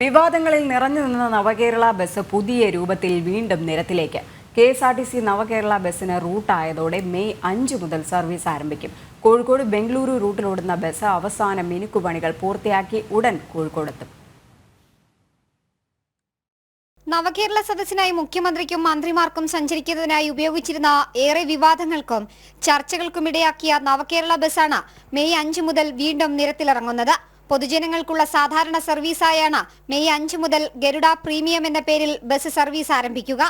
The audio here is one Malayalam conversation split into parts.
വിവാദങ്ങളിൽ നിറഞ്ഞു നിന്ന നവകേരള ബസ് പുതിയ രൂപത്തിൽ വീണ്ടും നിരത്തിലേക്ക്. K S R T C Navakerala ബസ്സിന് റൂട്ടായതോടെ മെയ് അഞ്ച് മുതൽ സർവീസ് ആരംഭിക്കും. കോഴിക്കോട് ബംഗളൂരു റൂട്ടിലോടുന്ന ബസ് അവസാന മിനുക്കുപണികൾ പൂർത്തിയാക്കി ഉടൻ കോഴിക്കോടെത്തും നവകേരള സദസ്സിനായി മുഖ്യമന്ത്രിക്കും മന്ത്രിമാർക്കും സഞ്ചരിക്കുന്നതിനായി ഉപയോഗിച്ചിരുന്ന ഏറെ വിവാദങ്ങൾക്കും ചർച്ചകൾക്കും ഇടയാക്കിയ നവകേരള ബസ്സാണ് മെയ് അഞ്ച് മുതൽ വീണ്ടും നിരത്തിലിറങ്ങുന്നത്. പൊതുജനങ്ങൾക്കുള്ള സാധാരണ സർവീസായാണ് മെയ് അഞ്ച് മുതൽ ഗരുഡ പ്രീമിയം എന്ന പേരിൽ ബസ് സർവീസ് ആരംഭിക്കുക.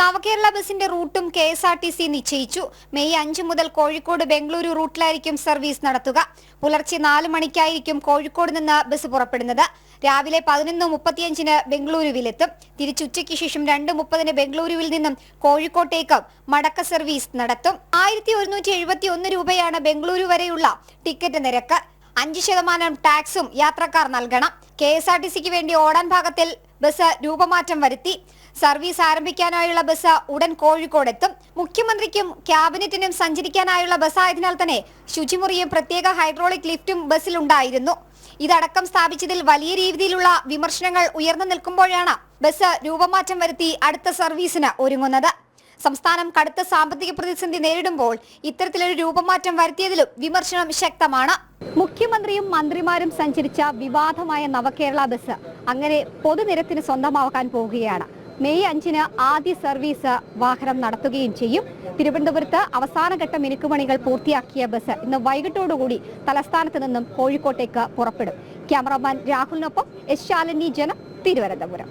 നവകേരള ബസിന്റെ റൂട്ടും K S R T C നിശ്ചയിച്ചു. മെയ് അഞ്ച് മുതൽ കോഴിക്കോട് ബംഗളൂരു റൂട്ടിലായിരിക്കും സർവീസ് നടത്തുക. പുലർച്ചെ നാല് മണിക്കായിരിക്കും കോഴിക്കോട് നിന്ന് ബസ് പുറപ്പെടുന്നത്. രാവിലെ പതിനൊന്ന് മുപ്പത്തിയഞ്ചിന് ബംഗളൂരുവിലെത്തും. തിരിച്ചുച്ചയ്ക്ക് ശേഷം രണ്ട് മുപ്പതിന് ബംഗളൂരുവിൽ നിന്നും കോഴിക്കോട്ടേക്ക് മടക്ക സർവീസ് നടത്തും. ആയിരത്തി ഒരുന്നൂറ്റി എഴുപത്തി ഒന്ന് രൂപയാണ് ബംഗളൂരു വരെയുള്ള ടിക്കറ്റ് നിരക്ക്. അഞ്ച് ശതമാനം ടാക്സും യാത്രക്കാർ നൽകണം. കെ എസ് ആർ ടി സിക്ക് വേണ്ടി ഓടാൻ ഭാഗത്തിൽ ബസ് രൂപമാറ്റം വരുത്തി. സർവീസ് ആരംഭിക്കാനായുള്ള ബസ് ഉടൻ കോഴിക്കോടെത്തും. മുഖ്യമന്ത്രിക്കും ക്യാബിനറ്റിനും സഞ്ചരിക്കാനായുള്ള ബസ് ആയതിനാൽ തന്നെ ശുചിമുറിയും പ്രത്യേക ഹൈഡ്രോളിക് ലിഫ്റ്റും ബസ്സിലുണ്ടായിരുന്നു ഇതടക്കം സ്ഥാപിച്ചതിൽ വലിയ രീതിയിലുള്ള വിമർശനങ്ങൾ ഉയർന്നു നിൽക്കുമ്പോഴാണ് ബസ് രൂപമാറ്റം വരുത്തി അടുത്ത സർവീസിന് ഒരുങ്ങുന്നത്. സംസ്ഥാനം കടുത്ത സാമ്പത്തിക പ്രതിസന്ധി നേരിടുമ്പോൾ ഇത്തരത്തിലൊരു രൂപമാറ്റം വരുത്തിയതിലും വിമർശനം ശക്തമാണ്. മുഖ്യമന്ത്രിയും മന്ത്രിമാരും സഞ്ചരിച്ച വിവാദമായ നവകേരള ബസ് അങ്ങനെ പൊതുനിരത്തിന് സ്വന്തമാക്കാൻ പോവുകയാണ്. മെയ് അഞ്ചിന് ആദ്യ സർവീസ് വാഹനം നടത്തുകയും ചെയ്യും. തിരുവനന്തപുരത്ത് അവസാനഘട്ട മിനുക്കുമണികൾ പൂർത്തിയാക്കിയ ബസ് ഇന്ന് വൈകിട്ടോടുകൂടി തലസ്ഥാനത്ത് നിന്നും കോഴിക്കോട്ടേക്ക് പുറപ്പെടും. ക്യാമറമാൻ രാഹുലിനൊപ്പം എസ് ശാലിനി ജനം തിരുവനന്തപുരം.